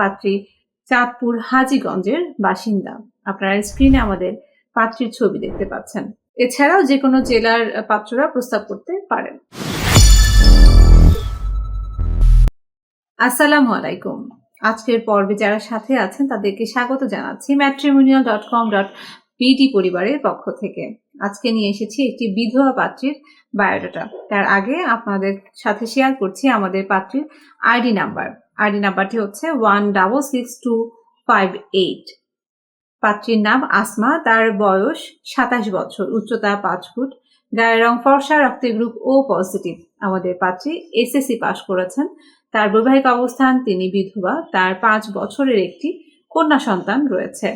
পাত্রী চাঁদপুর হাজীগঞ্জের বাসিন্দা। আপনারা স্ক্রিনে আমাদের পাত্রীর ছবি দেখতে পাচ্ছেন। এছাড়াও যে কোনো জেলার পাত্ররা প্রস্তাব করতে পারেন। আসসালামু আলাইকুম। আজকের পর্বে যারা সাথে আছেন তাদেরকে স্বাগত জানাচ্ছি matrimonial dot com dot PD পরিবারের পক্ষ থেকে। আজকে নিয়ে এসেছি একটি বিধবা পাত্রীর বায়োডাটা তার আগে আপনাদের সাথে শেয়ার করছি আমাদের পাত্রীর আইডি নাম্বার আইডি নাম্বারটি হচ্ছে one double six two five eight. পাত্রীর নাম আসমা, তার বয়স সাতাশ বছর উচ্চতা পাঁচ ফুট, গায়ের রং ফর্সা রক্তের গ্রুপ ও পজিটিভ। আমাদের পাত্রী এসএসসি পাশ করেছেন। তার বৈবাহিক অবস্থান, তিনি বিধবা, তার পাঁচ বছরের একটি কন্যা সন্তান রয়েছে।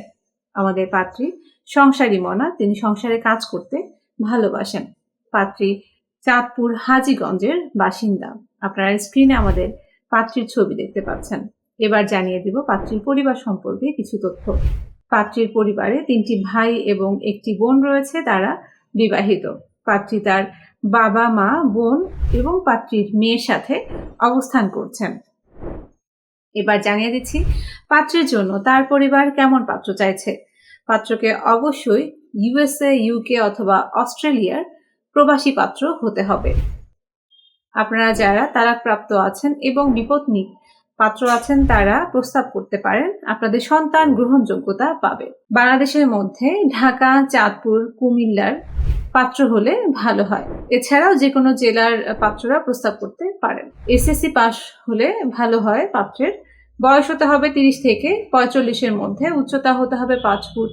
আমাদের পাত্রী সংসারী মনা, তিনি সংসারে কাজ করতে ভালোবাসেন। পাত্রী চাঁদপুর হাজীগঞ্জের বাসিন্দা। আপনারা স্ক্রিনে আমাদের পাত্রীর ছবি দেখতে পাচ্ছেন। এবার জানিয়ে দিব পাত্রীর পরিবার সম্পর্কে কিছু তথ্য। পাত্রীর পরিবারে তিনটি ভাই এবং একটি বোন রয়েছে, তারা বিবাহিত। পাত্রী তার বাবা, মা, বোন এবং পাত্রীর মেয়ের সাথে অবস্থান করছেন। এবার জানিয়ে দিচ্ছি পাত্রের জন্য তার পরিবার কেমন পাত্র চাইছে। পাত্রকে অবশ্যই ইউএসএ, ইউকে অথবা অস্ট্রেলিয়ার প্রবাসী পাত্র হতে হবে। আপনারা যারা তালাকপ্রাপ্ত আছেন এবং বিপত্নী পাত্র আছেন তারা প্রস্তাব করতে পারেন, আপনাদের সন্তান গ্রহণযোগ্যতা পাবে। বাংলাদেশের মধ্যে ঢাকা, চাঁদপুর, কুমিল্লার পাত্র হলে ভালো হয়। এছাড়াও যে কোনো জেলার পাত্ররা প্রস্তাব করতে পারেন। এসএসসি পাস হলে ভালো হয় পাত্রের। বয়স হতে হবে তিরিশ থেকে পঁয়তাল্লিশের মধ্যে, উচ্চতা হতে হবে পাঁচ ফুট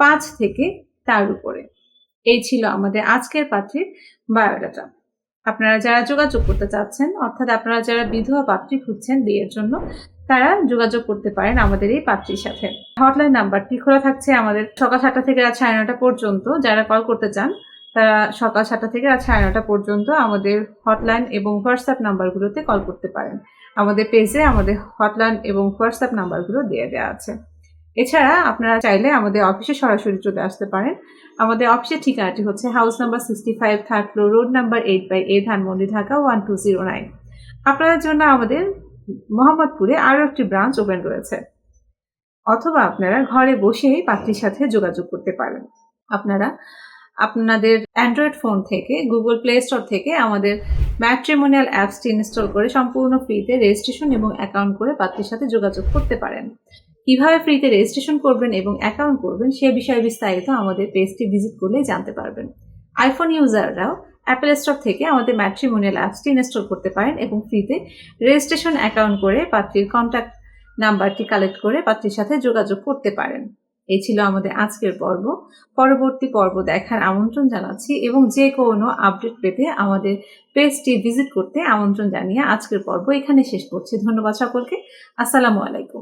পাঁচ থেকে তার উপরে। এই ছিল আমাদের আজকের পাত্রীর বায়োডাটা। আপনারা যারা যোগাযোগ করতে চাচ্ছেন, অর্থাৎ আপনারা যারা বিধবা পাত্রী খুঁজছেন বিয়ের জন্য, তারা যোগাযোগ করতে পারেন আমাদের এই পাত্রীর সাথে। হটলাইন নাম্বারটি খোলা থাকছে আমাদের সকাল সাতটা থেকে রাত সাড়ে নটা পর্যন্ত। যারা কল করতে চান, তারা সকাল সাতটা থেকে রাত সাড়ে নটা পর্যন্ত আমাদের হটলাইন এবং হোয়াটসঅ্যাপ নাম্বারগুলোতে কল করতে পারেন। আমাদের পেজে আমাদের হটলাইন এবং হোয়াটসঅ্যাপ নাম্বারগুলো দিয়ে দেওয়া আছে। এছাড়া আপনারা চাইলে আমাদের অফিসে সরাসরি চলে আসতে পারেন। আমাদের অফিসের ঠিকানাটি হচ্ছে house number sixty five third floor road number eight by A Dhanmondi, Dhaka one two zero nine আপনাদের জন্য আমাদের মোহাম্মদপুরে আরও একটি ব্রাঞ্চ ওপেন রয়েছে। অথবা আপনারা ঘরে বসেই পাত্রীর সাথে যোগাযোগ করতে পারেন। আপনারা আপনাদের অ্যান্ড্রয়েড ফোন থেকে গুগল প্লে স্টোর থেকে আমাদের ম্যাট্রিমোনিয়াল অ্যাপসটি ইনস্টল করে সম্পূর্ণ ফ্রিতে রেজিস্ট্রেশন এবং অ্যাকাউন্ট করে পাত্রীর সাথে যোগাযোগ করতে পারেন। কীভাবে ফ্রিতে রেজিস্ট্রেশন করবেন এবং অ্যাকাউন্ট করবেন, সে বিষয়ে বিস্তারিত আমাদের পেজটি ভিজিট করলে জানতে পারবেন। আইফোন ইউজাররাও অ্যাপেল স্টোর থেকে আমাদের ম্যাট্রিমোনিয়াল অ্যাপসটি ইনস্টল করতে পারেন এবং ফ্রিতে রেজিস্ট্রেশন অ্যাকাউন্ট করে পাত্রীর কন্ট্যাক্ট নাম্বারটি কালেক্ট করে পাত্রীর সাথে যোগাযোগ করতে পারেন। এই ছিল আমাদের আজকের পর্ব। পরবর্তী পর্ব দেখার আমন্ত্রণ জানাচ্ছি এবং যে কোনো আপডেট পেতে আমাদের পেজটি ভিজিট করতে আমন্ত্রণ জানিয়ে আজকের পর্ব এখানে শেষ করছি। ধন্যবাদ সকলকে। আসসালামু আলাইকুম।